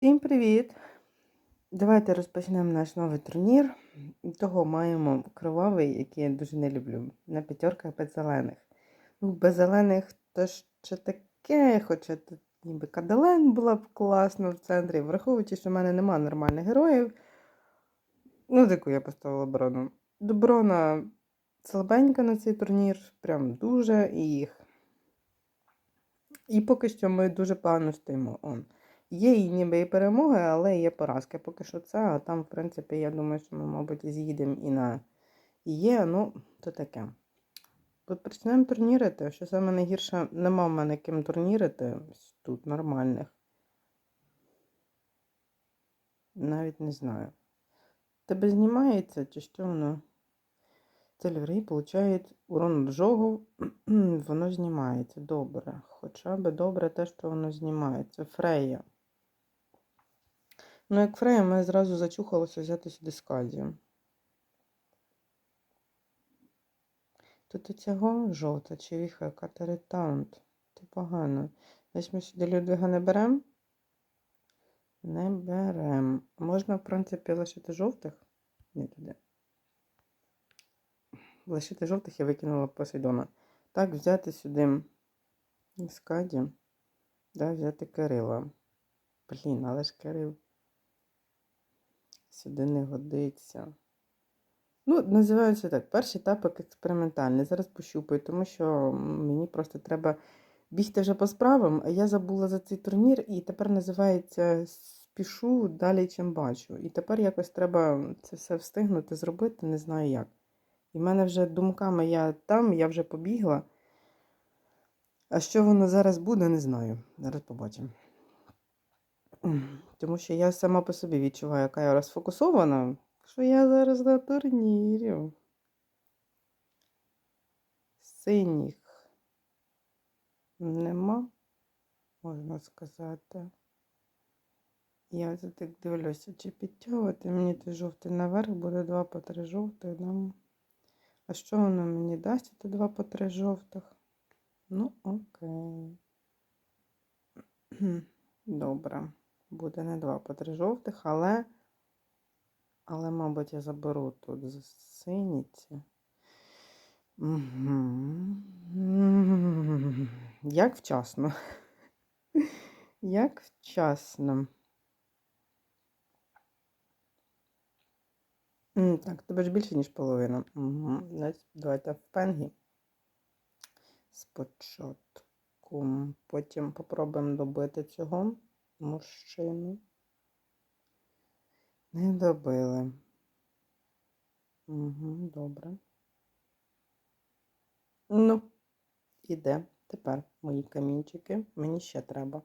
Всім привіт! Давайте розпочнемо наш новий турнір. Того маємо кровавий, який я дуже не люблю. На п'ятерках без зелених. Ну, без зелених то ще таке, хоча тут ніби Каделен була б класно в центрі, враховуючи, що в мене нема нормальних героїв. Ну, таку я поставила брону. Доброна слабенька на цей турнір, прям дуже і їх. І поки що ми дуже погано стоїмо. Є і ніби і перемоги, але є поразки. Поки що це, а там, в принципі, я думаю, що ми, мабуть, з'їдемо і на є, ну, то таке. От почнемо турнірити. Що саме найгірше, нема в мене ким турнірити тут нормальних. Навіть не знаю. Тебе знімається, чи що воно? Цель гри получає урон ожогу, воно знімається. Добре. Хоча б добре те, що воно знімається. Фрея. Ну, як Фрея, ми зразу зачухалося взяти сюди скальдію. Тут і цього жовта, чи віха, яка ретаунт. Це погано. Значить ми сюди Людвига не беремо? Не беремо. Можна, в принципі, лишити жовтих? Ні, туди. Лишити жовтих я викинула Посейдона. Так, взяти сюди Скаді. Да, взяти Кирила. Блін, але ж Кирил сюди не годиться. Ну, називаються так. Перший етап експериментальний. Зараз пощупаю, тому що мені просто треба бігти вже по справам, а я забула за цей турнір, і тепер називається Спішу далі, чим бачу. І тепер якось треба це все встигнути зробити, не знаю як. І в мене вже думками я там, я вже побігла. А що воно зараз буде, не знаю. Зараз побачимо. Тому що я сама по собі відчуваю, яка я розфокусована, що я зараз на турнірі. Синіх нема, можна сказати. Я це так дивлюся, чи підтягувати мені той жовтий наверх, буде 2 по 3 жовтих. Да? А що воно мені дасть? Це 2 по 3 жовтих. Ну, окей. Добре. Буде не 2 по 3 жовтих, але, але, мабуть, я заберу тут з синіці. Угу. Як вчасно. Як вчасно. Так, тебе ж більше, ніж половина. Угу. Давайте в пенгі. Спочатку. Потім попробуємо добити цього мужчину. Не добили. Угу, Добре. Ну, іде. Тепер мої камінчики. Мені ще треба.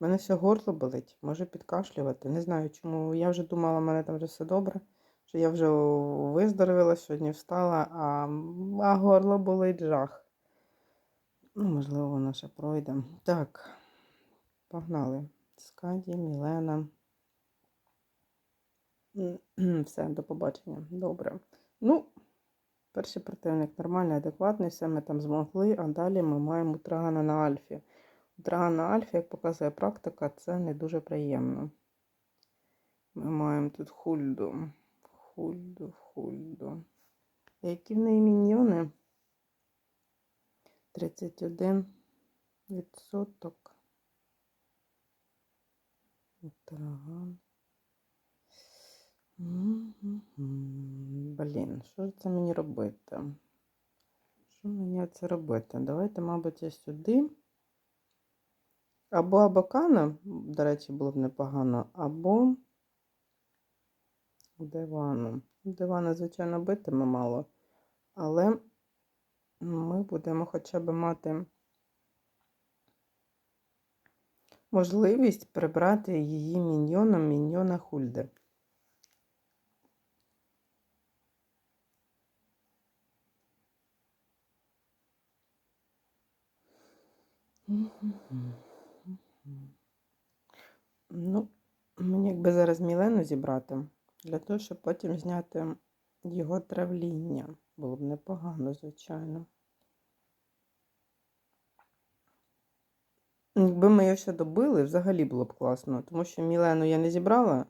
У мене все горло болить, може підкашлювати. Не знаю, чому. Я вже думала, в мене там вже все добре. Що я вже виздоровила, сьогодні встала, а, а горло болить жах. Ну, можливо, воно ще пройде. Так, погнали. Скаді, Мілена. Все, до побачення. Добре. Ну, перший противник нормальний, адекватний, все ми там змогли, а далі ми маємо Трагана на Альфі. Траган на Альфі, як показує практика, це не дуже приємно. Ми маємо тут хульду. Хульду, хульду. Які в неї міньйони? 31 відсоток. Траган. Блін, що ж це мені робити? Що мені це робити? Давайте, мабуть, я сюди. Або Абакана, до речі, було б непогано, або дивану. Дивана, звичайно, битиме мало, але ми будемо хоча б мати можливість прибрати її міньйоном міньйона Хульди. Ну, мені якби зараз Мілену зібрати, для того, щоб потім зняти його травління. Було б непогано, звичайно. якби ми його ще добили, взагалі було б класно. Тому що Мілену я не зібрала.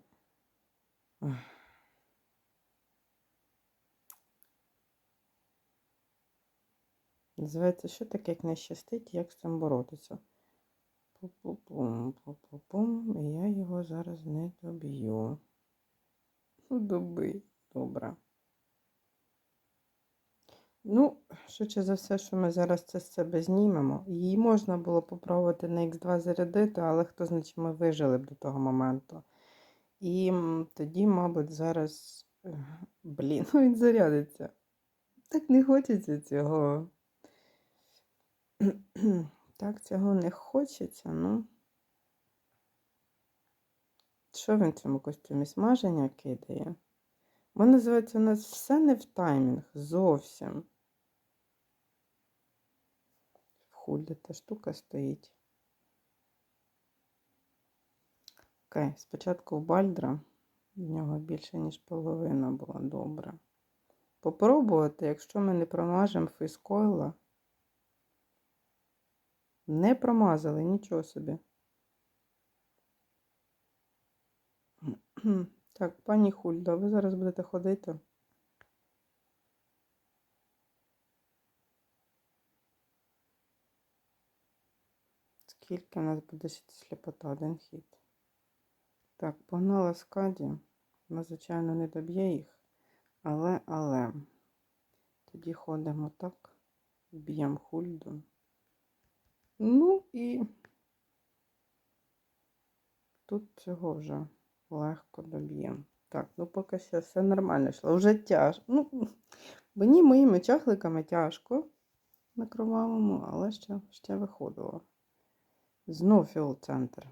Називається, що таке, як не щастить, як з цим боротися. Пу-пу-пум, пу-пу-пум, і я його зараз не доб'ю. Ну, доби, добре. Ну, швидше за все, що ми зараз це з себе знімемо. Її можна було попробувати на Х2 зарядити, але хто знає, чи ми вижили б до того моменту. І тоді, мабуть, зараз. е, Блін, він зарядиться. Так не хочеться цього. Так, цього не хочеться, ну. Що він в цьому костюмі? Смаження кидає? Бо називається у нас все не в таймінг зовсім. В хулі та штука стоїть. Окей, спочатку у Бальдра. В нього більше, ніж половина була добре. Попробувати, якщо ми не промажемо фейскойла. Не промазали, нічого собі. Так, пані Хульда, ви зараз будете ходити. Скільки в нас буде сіти сліпота? Один хід. Так, погнала Скаді. Вона, звичайно, не доб'є їх. Але, але. Тоді ходимо так. Б'ємо хульду. Ну і тут цього вже легко доб'ємо. Так, ну поки що все нормально йшло. Вже тяжко. Ну, мені моїми чахликами тяжко на кровавому, але ще, ще виходило. Знов фіол-центр.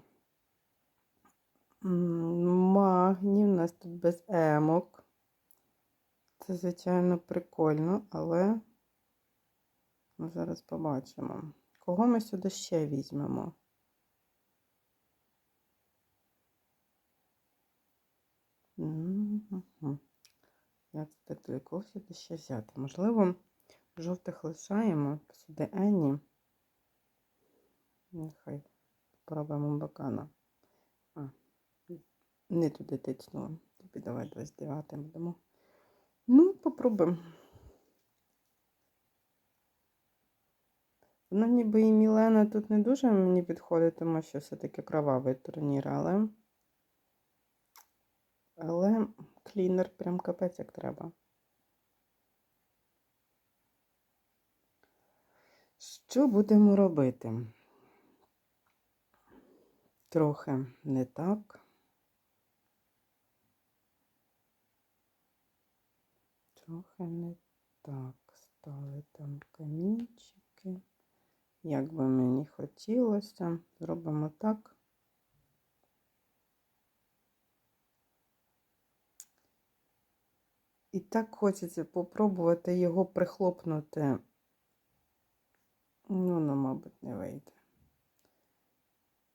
Магні у нас тут без емок. Це, звичайно, прикольно, але ми зараз побачимо. Кого ми сюди ще візьмемо? 15 туліков сюди ще взяти. Можливо, жовтих лишаємо сюди Ені. Нехай спробуємо бакана. А, не туди тичнула. Тобі давай 29 будемо. Ну, попробуємо. Вона ну, ніби і Мілена тут не дуже мені підходить, тому що все-таки кровавий турнір, але. Але клінер прям капець як треба. Що будемо робити? Трохи не так. Трохи не так. Стали там камінчики. Як би мені хотілося, зробимо так. І так хочеться попробувати його прихлопнути. Ну, ну, мабуть, не вийде.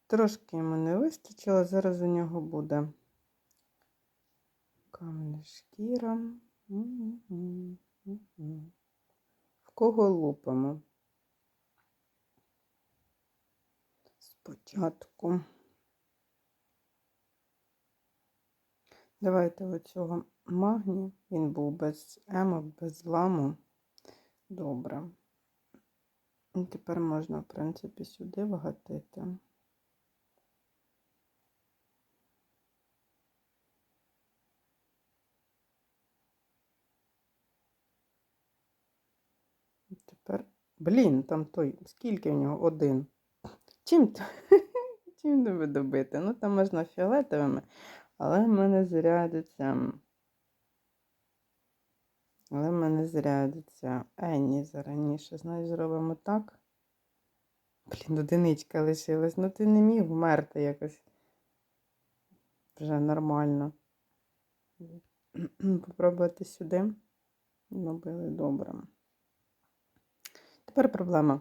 Трошки йому не вистачило, зараз у нього буде камня шкіра. В кого лупимо? Спочатку. Давайте оцього магні. Він був без емок, без зламу. Добре. І тепер можна, в принципі, сюди вгатити. Тепер, блін, там той, скільки в нього? Один. Чим, т- чим тебе добити? Ну, там можна фіолетовими, але в мене зарядиться. Але в мене зарядиться Енні зараніше. Знаєш, зробимо так. Блін, одиничка лишилась. Ну ти не міг вмерти якось. Вже нормально. Попробувати сюди. Добили добре. Тепер проблема.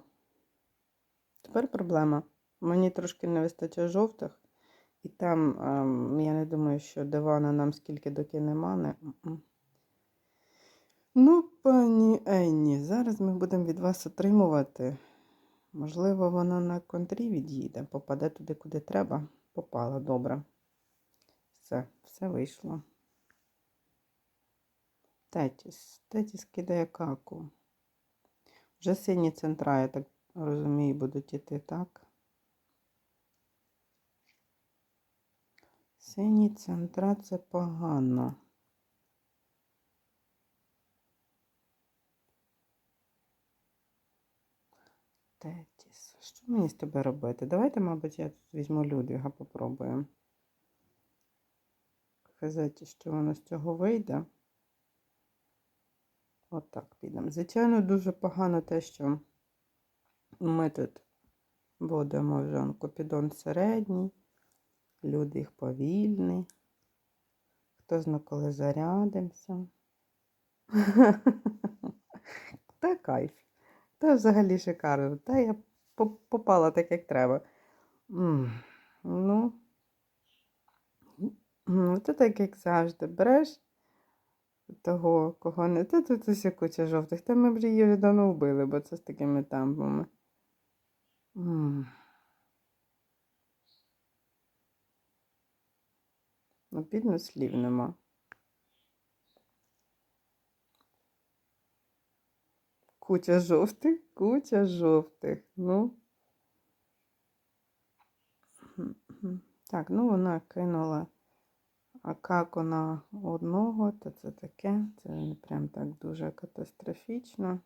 Тепер проблема. Мені трошки не вистачає жовтих. І там, ем, я не думаю, що дивана нам скільки докине мани. М-м. Ну, пані Енні, зараз ми будемо від вас отримувати Можливо, вона на контрі від'їде, попаде туди, куди треба. Попала добре. Все, все вийшло. Тетіс. Тетіс кидає каку. Вже сині центра, я так розумію, будуть іти, так? Сині центра це погано. Тетіс. Що мені з тебе робити? Давайте, мабуть, я тут візьму Людвіга, попробую. Казати, що воно з цього вийде. Отак підемо. Звичайно, дуже погано те, що ми тут будемо вже он, Купідон середній, Людвіг повільний. Хто зна, коли зарядимося. Та кайф. Та взагалі шикарно. Та я попала так, як треба. Ну, ну, це так, як завжди. Береш того, кого не. Та тут ось куча жовтих. Та ми вже її вже давно вбили, бо це з такими темпами. М. Ну, бідно слів нема. Куча жовтих, куча жовтих. Ну. Так, ну вона кинула акаку на одного, то це таке. Це не прям так дуже катастрофічно.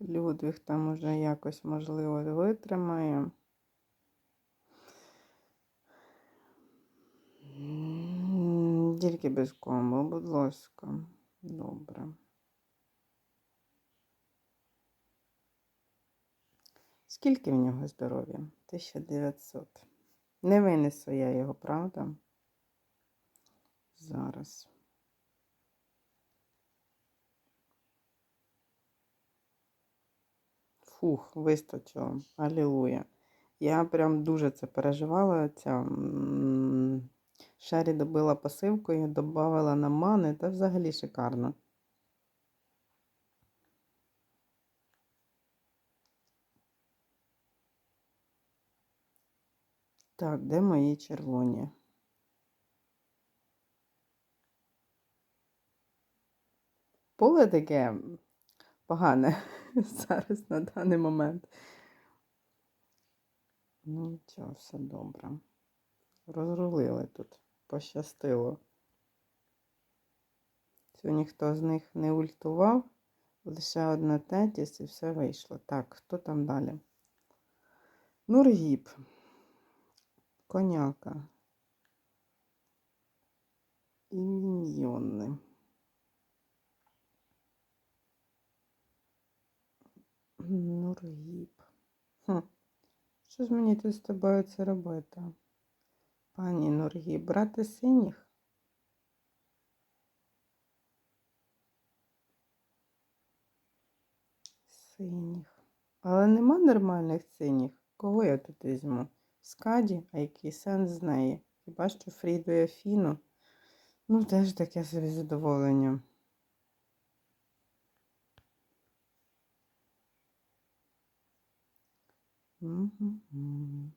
Людвіг там уже якось, можливо, витримає. Тільки без комбо, будь ласка. Добре. Скільки в нього здоров'я? 1900. Не винесу я його, правда? Зараз. Фух, вистачило. Алілуя. Я прям дуже це переживала. Ця Шері добила посилкою, додавала на мани, та взагалі шикарно. Так, де мої червоні? Поле таке погане зараз на даний момент. Ну, нічого, все добре. Розрулили тут, пощастило. Сьогодні ніхто з них не ультував, лише одна тетіс і все вийшло. Так, хто там далі? Нургіб. Коняка. І міньйони. Нургіб. Хм. Що ж мені тут з тобою це робити? Пані Нургіб, брати синіх? Синіх. Але нема нормальних синіх. Кого я тут візьму? Скаді, а який сенс з неї? Хіба що Фріду і Афіну? Ну, теж таке собі задоволення. Мгм.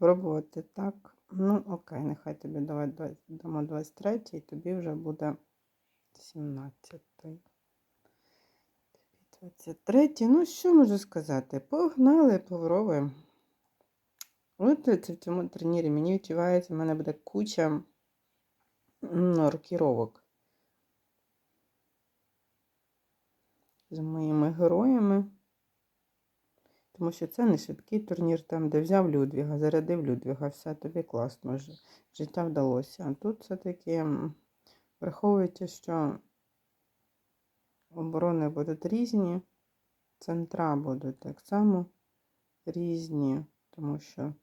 Пробувати так. Ну, окей, нехай тобі давай дамо 23 і тобі вже буде 17. Тобі 23. Ну, що можу сказати? Погнали, попробуємо. От це в цьому турнірі мені відчувається, в мене буде куча м, рокіровок з моїми героями. Тому що це не швидкий турнір, там, де взяв Людвіга, зарядив Людвіга, все тобі класно, життя вдалося. А тут все-таки, враховуючи, що оборони будуть різні, центра будуть так само різні, тому що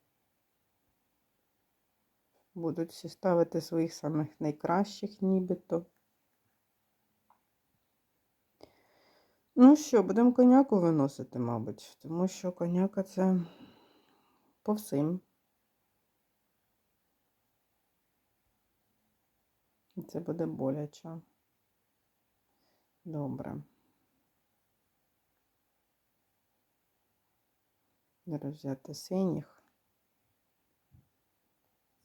будуть всі ставити своїх самих найкращих нібито. Ну що, будемо коняку виносити, мабуть, тому що коняка це по всім. І це буде боляче. Добре. Зараз взяти синіх.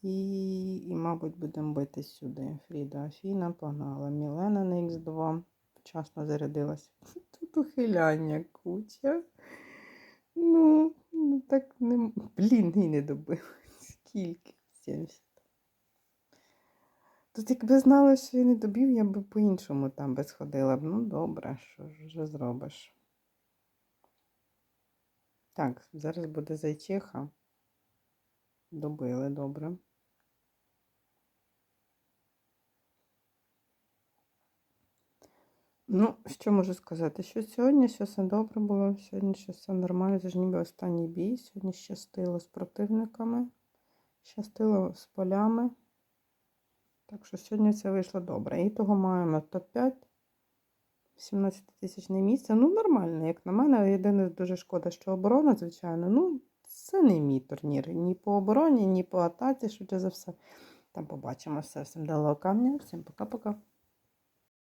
І, і, мабуть, будемо бити сюди. Фріда Афіна погнала. Мілена на Х2. Вчасно зарядилась. Тут ухиляння куча. Ну, ну так не. Блін, і не добив. Скільки? 70. Тут якби знала, що я не добів, я б по-іншому там би сходила б. Ну, добре, що ж вже зробиш. Так, зараз буде зайчиха. Добили, добре. Ну, що можу сказати? Що сьогодні що все добре було, сьогодні що все нормально, це ж ніби останній бій. Сьогодні щастило з противниками, щастило з полями. Так що сьогодні все вийшло добре. І того маємо топ-5, 17 тисячне місце. Ну, нормально, як на мене. Єдине дуже шкода, що оборона, звичайно. Ну, це не мій турнір. Ні по обороні, ні по атаці, швидше за все. Там побачимо все. Всім дало камня. Всім пока-пока.